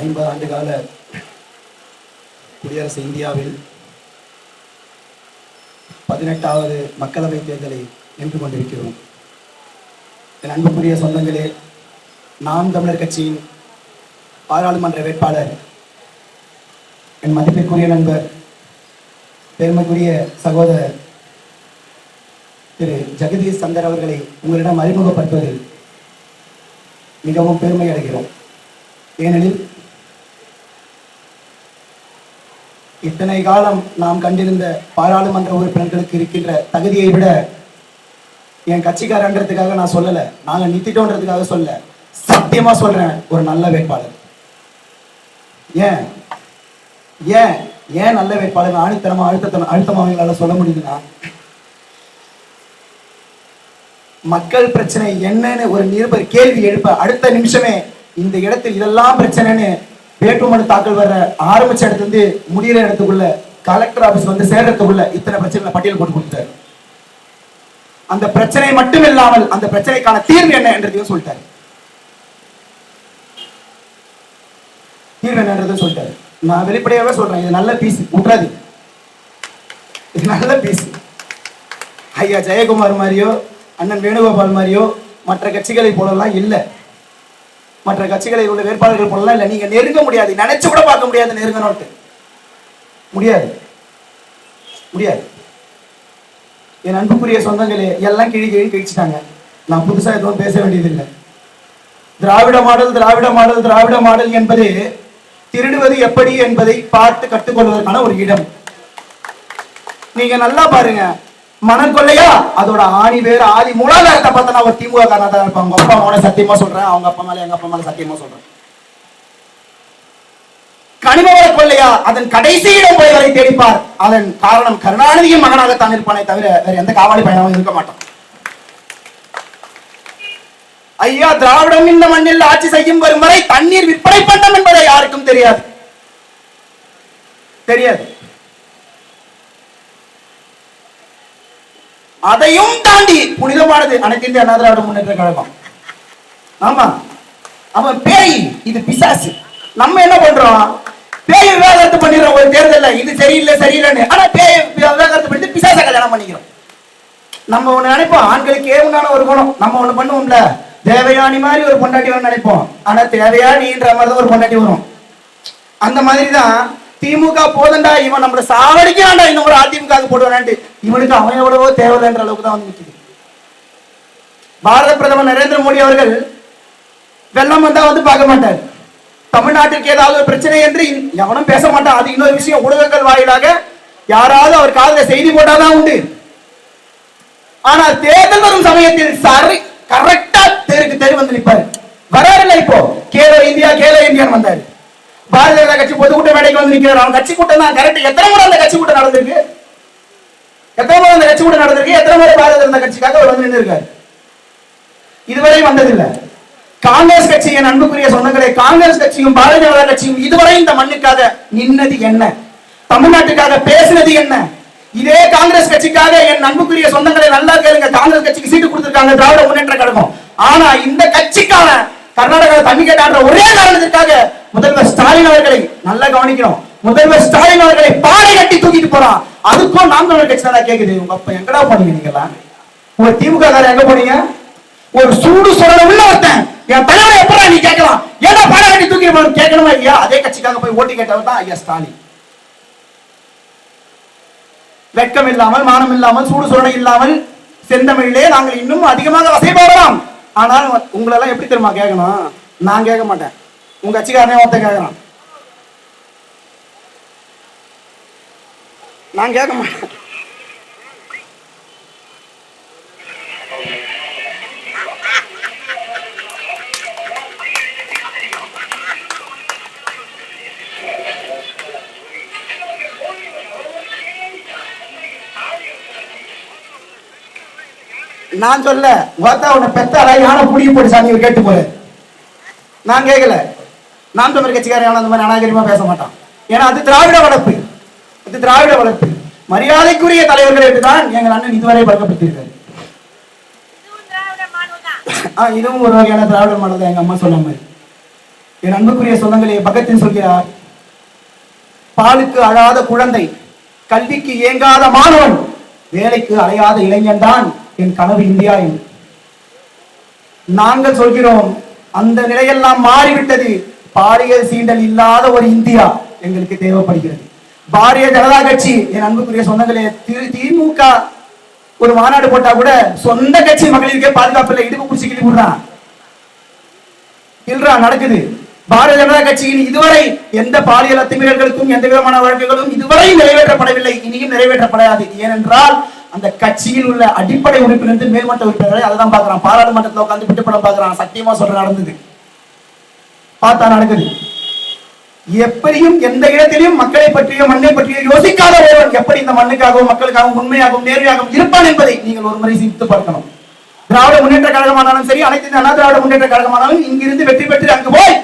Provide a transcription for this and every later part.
ஐம்பது ஆண்டு கால குடியரசு இந்தியாவில் பதினெட்டாவது மக்களவைத் தேர்தலை நின்று கொண்டிருக்கிறோம். என் அன்புக்குரிய சொந்தங்களே நாம் தமிழர் கட்சியின் பாராளுமன்ற வேட்பாளர் என் மதிப்பிற்குரிய நண்பர் பெருமைக்குரிய சகோதரர் திரு ஜெகதீஷ் சந்தர் அவர்களை உங்களிடம் அறிமுகப்படுத்துவதில் மிகவும் பெருமை அடைகிறோம். ஏனெனில் இத்தனை காலம் நாம் கண்டிருந்த பாராளுமன்ற உறுப்பினர்களுக்கு இருக்கின்ற தகுதியை விட என் கட்சிக்காரன்றதுக்காக நான் சொல்லல நாங்க நித்திட்டோன்றதுக்காக சொல்ல சத்தியமா சொல்றேன் ஒரு நல்ல வேட்பாளர். ஏன்? ஏன்? ஏன் நல்ல வேட்பாளர்? ஆணித்தனமா அழுத்தத்தன அழுத்தமா அவங்களால சொல்ல முடியுதுன்னா மக்கள் பிரச்சனை என்னன்னு ஒரு நிருபர் கேள்வி எழுப்ப அடுத்த நிமிஷமே இந்த இடத்தில் இதெல்லாம் பிரச்சனைன்னு வேட்புமனு தாக்கல் வர ஆரம்பிச்ச இடத்துல இருந்து முடியிற இடத்துக்குள்ள கலெக்டர் ஆபீஸ் வந்து சேர்றதுக்குள்ள இத்தனை பிரச்சனைகளை பட்டியல் போட்டு கொடுத்தாரு. அந்த பிரச்சனை மட்டும் இல்லாமல் அந்த பிரச்சனைக்கான தீர்வு என்ன என்றதையும் சொல்லிட்டாரு. தீர்வு என்னன்றதையும் சொல்லிட்டாரு. நான் வெளிப்படையாவே சொல்றேன் இது நல்ல பீஸ் விட்றாது இது நல்ல பீஸ் ஐயா ஜெயக்குமார் மாதிரியோ அண்ணன் வேணுகோபால் மாதிரியோ மற்ற கட்சிகளை போலலாம் இல்லை. மற்ற கட்சிகளில் உள்ள வேட்பாளர்கள் போலலாம் இல்லை. நீங்க நெருங்க முடியாது. நினைச்சு கூட பார்க்க முடியாது நெருங்கணும்ட்டு முடியாது. முடியாது. என் அன்புக்குரிய சொந்தங்களே எல்லாம் கிழி கிழி கிழிச்சிட்டாங்க. நான் புதுசாக எதுவும் பேச வேண்டியதில்லை. Dravida model Dravida model Dravida model என்பது திருடுவது எப்படி என்பதை பார்த்து கற்றுக்கொள்வதற்கான ஒரு இடம். நீங்க நல்லா பாருங்க. மணக்கொள்ளையா அதோட ஆணி வேற ஆதி மூலாதாரத்தை பார்த்தா அவர் திமுக காரணம் தான் இருப்பாங்க அவங்க அப்பா அம்மாவோட சத்தியமா சொல்றேன் அவங்க அப்பா மேல எங்க அப்பா மேல சத்தியமா சொல்றேன். கனிமவள கொள்ளையா? அதன் கடைசி இடம் போய் வரை தேடிப்பார். அதன் காரணம் கருணாநிதியின் மகனாகத்தான் இருப்பானே தவிர வேற எந்த காவாலி பயணமும் இருக்க மாட்டான். ஐயா திராவிடம் இந்த மண்ணில் ஆட்சி செய்யும் வரும் வரை தண்ணீர் விற்பனை பண்ணம் என்பதை யாருக்கும் தெரியாது. தெரியாது. அதையும் தாண்டி புனிதமானது அனைத்து இந்திய அண்ணா திராவிட முன்னேற்ற கழகம். ஆமா. அவன் பேய் இது பிசாசு. நம்ம என்ன பண்றோம்? பேய் விவாகரத்து பண்ணிடுறோம் ஒரு தேர்தல்ல இது சரியில்லை சரியில்லைன்னு. ஆனா பேய் விவாகரத்து பண்ணிட்டு பிசாச கல்யாணம் பண்ணிக்கிறோம். நம்ம ஒண்ணு நினைப்போம் ஆண்களுக்கு ஏவுனான ஒரு குணம். நம்ம ஒண்ணு பண்ணுவோம்ல. தேவயானி மாதிரி ஒரு பொண்டாட்டி வரும் நினைப்போம். ஆனா தேவையானின்ற மாதிரி தான் ஒரு பொண்டாட்டி வரும். அந்த மாதிரி தான் திமுக போதண்டா இவன் நம்மள சாவடிக்கிறான்டா இன்னொரு ஒரு அதிமுக போடுவான்ட்டு இவனுக்கு அவன் எவ்வளவோ தேவையில்லைன்ற அளவுக்கு தான் வந்து நிற்குது பாரத பிரதமர் நரேந்திர மோடி அவர்கள் வெள்ளம் வந்தா வந்து பார்க்க மாட்டார். தமிழ்நாட்டிற்கு ஏதாவது ஒரு பிரச்சனை என்று எவனும் பேச மாட்டான். அது இன்னொரு விஷயம். ஊடகங்கள் வாயிலாக யாராவது அவர் காதல செய்தி போட்டாதான் உண்டு. ஆனால் தேர்தல் வரும் சமயத்தில் சரி கரெக்டா தெருக்கு தெரு வந்து நிற்பாரு வராருல்ல இப்போ. கேலோ இந்தியா கேலோ இந்தியான்னு வந்தாரு. பாரதிய ஜனதா கட்சி பொதுக்கூட்ட மேடைக்கு வந்து நிக்கிறார். அவன் கட்சி கூட்டம் தான். கரெக்ட். எத்தனை முறை அந்த கட்சி கூட்டம் நடந்திருக்கு? எத்தனை முறை அந்த கட்சி கூட்டம் நடந்திருக்கு? எத்தனை முறை பாரதிய ஜனதா கட்சிக்காக அவர் வந்து நின்று இருக்காரு இதுவரை வந்ததில்லை. காங்கிரஸ் கட்சியின் அன்புக்குரிய சொந்தங்களே காங்கிரஸ் கட்சியும் பாரதிய ஜனதா கட்சியும் இதுவரை இந்த மண்ணுக்காக நின்னது என்ன? தமிழ்நாட்டுக்காக பேசினது என்ன? இதே காங்கிரஸ் கட்சிக்காக என் அன்புக்குரிய சொந்தங்களை நல்லா கேளுங்க. காங்கிரஸ் கட்சிக்கு சீட்டு கொடுத்திருக்காங்க. திராவிட முன்னேற்ற கழகம். ஆனா இந்த கட்சிக்கான கர்நாடகாவில் தண்ணி கேட்டான்ற ஒரே காரணத்திற்காக முதல்வர் ஸ்டாலின் அவர்களை நல்லா கவனிக்கணும். முதல்வர் ஸ்டாலின் அவர்களை பாறை கட்டி தூக்கிட்டு போறான் அதுக்கும் நாம் தமிழர் கட்சி தான் கேக்குது. உங்க அப்ப எங்கடா போனீங்க நீங்கெல்லாம்? உங்க திமுக காரர் எங்க போனீங்க? ஒரு சூடு சுரண உள்ள ஒருத்தன் என் தலைவரை எப்படா நீ கேட்கலாம்? ஏடா பாறை கட்டி தூக்கிட்டு போகணும் கேட்கணுமா ஐயா அதே கட்சிக்காக போய் ஓட்டு கேட்டவர் தான் ஐயா ஸ்டாலின். வெட்கம் இல்லாமல் மானம் இல்லாமல் சூடு சுரணை இல்லாமல் செந்தமிழிலே நாங்கள் இன்னும் அதிகமாக வசைபாடலாம். ஆனால் உங்களெல்லாம் எப்படி தெரியுமா கேட்கணும்? நான் கேட்க மாட்டேன். உங்க கட்சிக்காரனே ஒருத்தன் கேட்கறான் நான் கேட்க மாட்டேன். நான் சொல்ல வாத்தா உன்னை பெத்த அழகான புடிங்கி போட்டு சாமி கேட்டு போல நான் கேட்கல. நாம் தமிழ் கட்சிக்காரன் அந்த மாதிரி அநாகரிகமா பேச மாட்டான். ஏன்னா அது திராவிட வளர்ப்பு. அது திராவிட வளர்ப்பு. மரியாதைக்குரிய தலைவர்கள் என்றுதான் எங்கள் அண்ணன் இதுவரை பழக்கப்பட்டிருக்காரு. இதுவும் இதுவும் ஒரு வகையான திராவிட மாடல் தான் எங்க அம்மா சொன்ன மாதிரி. என் அன்புக்குரிய சொந்தங்களே பகத்தின் சொல்கிறார் பாலுக்கு அழாத குழந்தை கல்விக்கு ஏங்காத மாணவன் வேலைக்கு அலையாத இளைஞன் தான் என் கனவு இந்தியா என்று. நாங்கள் சொல்கிறோம் அந்த நிலையெல்லாம் மாறிவிட்டது. பாலியல் சீண்டல் இல்லாத ஒரு இந்தியா எங்களுக்கு தேவைப்படுகிறது. பாரதிய ஜனதா கட்சி என் அன்புக்குரிய சொந்தங்களே திரு திமுக ஒரு மாநாடு போட்டா கூட சொந்த கட்சி மகளிருக்கே பாதுகாப்பு இல்லை இடுப்பு பிடிச்சி கிளி விடுறான் இல்லா நடக்குது. பாரதிய ஜனதா கட்சியின் இதுவரை எந்த பாலியல் அத்துமீறல்களுக்கும் எந்த விதமான வழக்குகளும் இதுவரை நிறைவேற்றப்படவில்லை. இனியும் நிறைவேற்றப்படாது. ஏனென்றால் அந்த கட்சியில் உள்ள அடிப்படை உறுப்பினர் மேல்மட்ட உறுப்பினரை அதை தான் பாக்குறான் பாராளுமன்றத்தில் உட்காந்து விட்டு படம் பார்க்கறான். சத்தியமா சொல்ற நடந்தது. பார்த்தா நடக்குது. எப்படியும் எந்த இடத்திலும் மக்களை பற்றியோ மண்ணை பற்றியோ யோசிக்காத ஒருவன் எப்படி இந்த மண்ணுக்காகவும் மக்களுக்காகவும் உண்மையாகவும் நேர்மையாகவும் இருப்பான் என்பதை நீங்கள் ஒரு முறை சிந்தித்து பார்க்கணும். திராவிட முன்னேற்ற கழகமானாலும் சரி அனைத்து அண்ணா திராவிட முன்னேற்ற கழகமானாலும் இங்கிருந்து வெற்றி பெற்று அங்கு போய்.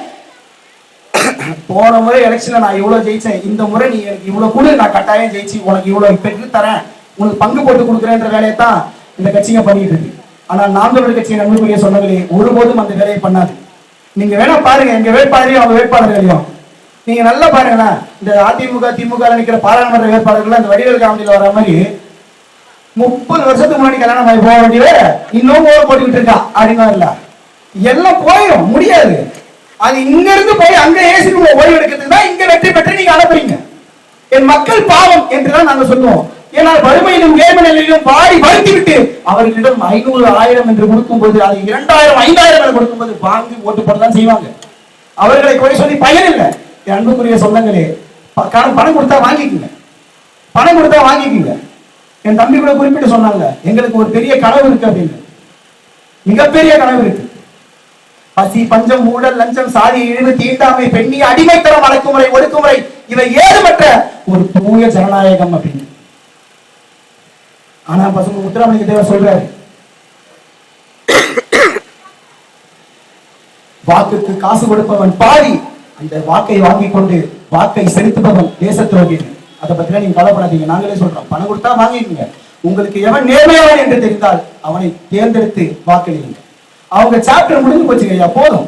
போன முறை எலெக்ஷன்ல நான் இவ்வளவு ஜெயிச்சேன். இந்த முறை நீ எனக்கு இவ்வளவு கொடு. நான் கட்டாயம் ஜெயிச்சு உனக்கு இவ்வளவு பெற்று தரேன் உனக்கு பங்கு போட்டு கொடுக்குறேன்ற வேலையை தான் இந்த கட்சிங்க பண்ணிட்டு இருக்கு. ஆனா நாம் தமிழர் கட்சியின் நண்பர்களுடைய சொன்னங்களே ஒருபோதும் அந்த வேலையை பண்ணாது. நீங்க வேணா பாருங்க எங்க வேட்பாளரையும் அவங்க வேட்பாளர்களையும் நீங்க நல்லா பாருங்களேன் இந்த அதிமுக திமுக ல பாராளுமன்ற வேட்பாளர்கள் அந்த வடிவேல் காமெடியில் வர மாதிரி முப்பது வருஷத்துக்கு முன்னாடி கல்யாணம் ஆகி போக வேண்டியது இன்னும் ஓர் போட்டுக்கிட்டு இருக்கா அப்படின்னு இல்ல. எல்லாம் போயிடும் முடியாது. அது இங்க இருந்து போய் அங்க ஏசி ஓய்வு எடுக்கிறதுக்கு தான் இங்க வெற்றி பெற்று நீங்க அனுப்புறீங்க. என் மக்கள் பாவம் என்றுதான் நாங்க சொல்லுவோம். ஏன்னால் வறுமையிலும் ஏழ்மை நிலையிலும் பாடி வருத்திவிட்டு அவர்களிடம் ஐநூறு ஆயிரம் என்று கொடுக்கும் போது அது இரண்டாயிரம் ஐந்தாயிரம் என்று கொடுக்கும்போது வாங்கி ஓட்டு போடதான் செய்வாங்க. அவர்களை குறை சொல்லி பயன் இல்லை. என் அன்புக்குரிய சொந்தங்களே பணம் கொடுத்தா வாங்கிக்கங்க. பணம் கொடுத்தா வாங்கிக்கங்க. என் தம்பி கூட குறிப்பிட்டு சொன்னாங்க எங்களுக்கு ஒரு பெரிய கனவு இருக்கு அப்படின்னு. மிகப்பெரிய கனவு இருக்கு. பசி பஞ்சம் ஊழல் லஞ்சம் சாதி இழிவு தீண்டாமை பெண்ணி அடிமைத்தனம் அடக்குமுறை ஒடுக்குமுறை இவை ஏதுமற்ற ஒரு தூய ஜனநாயகம் அப்படின்னு. ஆனா பசங்க முத்துராமலிங்க தேவர் சொல்றாரு. வாக்குக்கு காசு கொடுப்பவன் பாரி. அந்த வாக்கை வாங்கி கொண்டு வாக்கை செலுத்துபவன் தேச துரோகி அதை பத்திலாம் நீங்க கவலைப்படாதீங்க. நாங்களே சொல்றோம். பணம் கொடுத்தா வாங்கிடுங்க உங்களுக்கு எவன் நேர்மையானவன் என்று தெரிந்தால் அவனை தேர்ந்தெடுத்து வாக்களியுங்க அவங்க சாப்டர் முடிஞ்சு போச்சுங்க ஐயா. போதும்.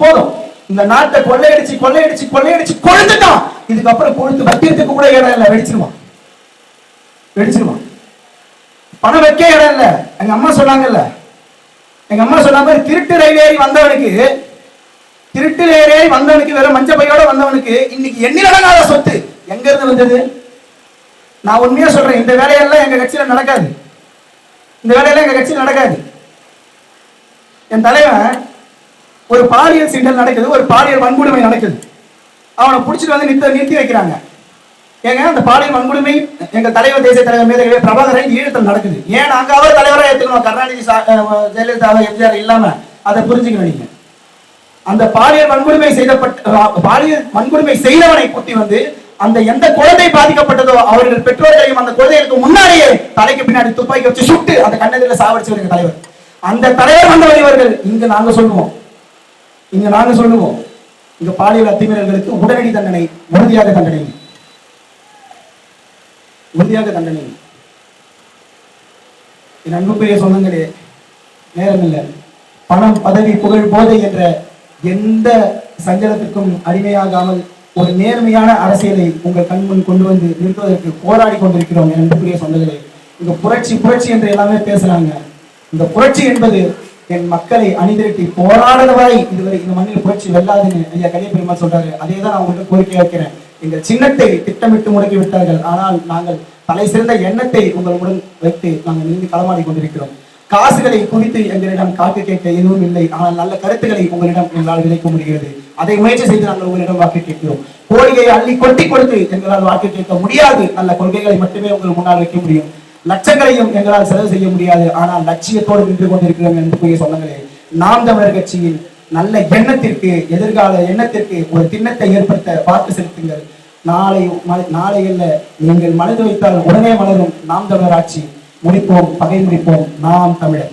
போதும். இந்த நாட்டை கொள்ளையடிச்சு கொள்ளையடிச்சு கொள்ளையடிச்சு கொழுந்துட்டான். இதுக்கப்புறம் கொழுந்து வட்டியத்துக்கு கூட இடம் இல்லை. வெடிச்சிருவான். வெடிச்சிருவான். பணம் வைக்க இடம் இல்லை. எங்க அம்மா சொன்னாங்கல்ல. எங்க அம்மா சொன்ன மாதிரி திருட்டு ரயில் ஏறி வந்தவனுக்கு திருட்டு ரயில் ஏறி வந்தவனுக்கு வெறும் மஞ்ச பையோட வந்தவனுக்கு இன்னைக்கு எண்ணிலடங்காத சொத்து. எங்க இருந்து வந்தது? நான் உண்மையா சொல்றேன் இந்த வேலையெல்லாம் எங்க கட்சியில நடக்காது. இந்த வேலையெல்லாம் எங்க கட்சியில் நடக்காது. என் தலைவன் ஒரு பாலியல் சீண்டல் நடக்குது ஒரு பாலியல் வன்கொடுமை நடக்குது. அவனை பிடிச்சிட்டு வந்து நிறுத்த நிறுத்தி வைக்கிறாங்க. ஏங்க அந்த பாலியல் வன்கொடுமை எங்க தலைவர் தேசிய தலைவர் மேதகவே பிரபாகரன் ஈழத்தில் நடக்குது. ஏன் அங்க அவர் தலைவராக ஏற்றுக்கணும் கருணாநிதி சா- ஜெயலலிதா எம்ஜிஆர் இல்லாம அதை புரிஞ்சுக்கணும் நீங்க. அந்த பாலியல் வன்கொடுமை செய்தப்பட்ட பாலியல் வன்கொடுமை செய்தவனை குத்தி வந்து அந்த எந்த குழந்தை பாதிக்கப்பட்டதோ அவர்கள் பெற்றோர்களையும் அந்த குழந்தைகளுக்கு முன்னாடியே தலைக்கு பின்னாடி துப்பாக்கி வச்சு சுட்டு அந்த கண்ணதில சாவடிச்சவர் எங்க தலைவர். அந்த தலைவர் வந்த வழிவர்கள் இங்க நாங்க சொல்லுவோம். இங்க நாங்க சொல்லுவோம். இங்க பாலியல் அத்துமீறல்களுக்கு உடனடி தண்டனை உறுதியாக தண்டனை. உறுதியாக தண்டனை. என் அன்புக்குரிய சொந்தங்களே நேரம் இல்லை பணம் பதவி புகழ் போதை என்ற எந்த சஞ்சலத்திற்கும் அடிமையாகாமல் ஒரு நேர்மையான அரசியலை உங்கள் கண்முன் கொண்டு வந்து நிறுத்துவதற்கு போராடி கொண்டிருக்கிறோம் என் அன்புக்குரிய சொந்தங்களே. இந்த புரட்சி புரட்சி என்று எல்லாமே பேசுறாங்க. இந்த புரட்சி என்பது என் மக்களை அணிதிரட்டி போராடுற வரை இதுவரை இந்த மண்ணில் புரட்சி வெல்லாதுன்னு ஐயா கலிய பெருமாள் சொல்றாரு. அதே தான் நான் உங்களுக்கு கோரிக்கை வைக்கிறேன். எங்கள் சின்னத்தை திட்டமிட்டு முடக்கி விட்டார்கள். ஆனால் நாங்கள் தலை சிறந்த எண்ணத்தை உங்களுடன் வைத்து நாங்கள் நின்று களமாடி கொண்டிருக்கிறோம். காசுகளை குறித்து எங்களிடம் காட்டு கேட்க எதுவும் இல்லை. ஆனால் நல்ல கருத்துக்களை உங்களிடம் எங்களால் விதைக்க முடிகிறது. அதை முயற்சி செய்து நாங்கள் உங்களிடம் வாக்கு கேட்கிறோம். கோரிக்கையை அள்ளி கொட்டி கொடுத்து எங்களால் வாக்கு கேட்க முடியாது. நல்ல கொள்கைகளை மட்டுமே உங்கள் முன்னால் வைக்க முடியும். லட்சங்களையும் எங்களால் செலவு செய்ய முடியாது. ஆனால் லட்சியத்தோடு நின்று கொண்டிருக்கிறோம் என்று சொன்னங்களே. நாம் தமிழர் கட்சியின் நல்ல எண்ணத்திற்கு எதிர்கால எண்ணத்திற்கு ஒரு திண்ணத்தை ஏற்படுத்த பார்த்து செலுத்துங்கள். நாளை நாளை அல்ல நீங்கள் மனது வைத்தால் உடனே மலரும் நாம் தமிழராட்சி. முடிப்போம் பகை முடிப்போம் நாம் தமிழர்.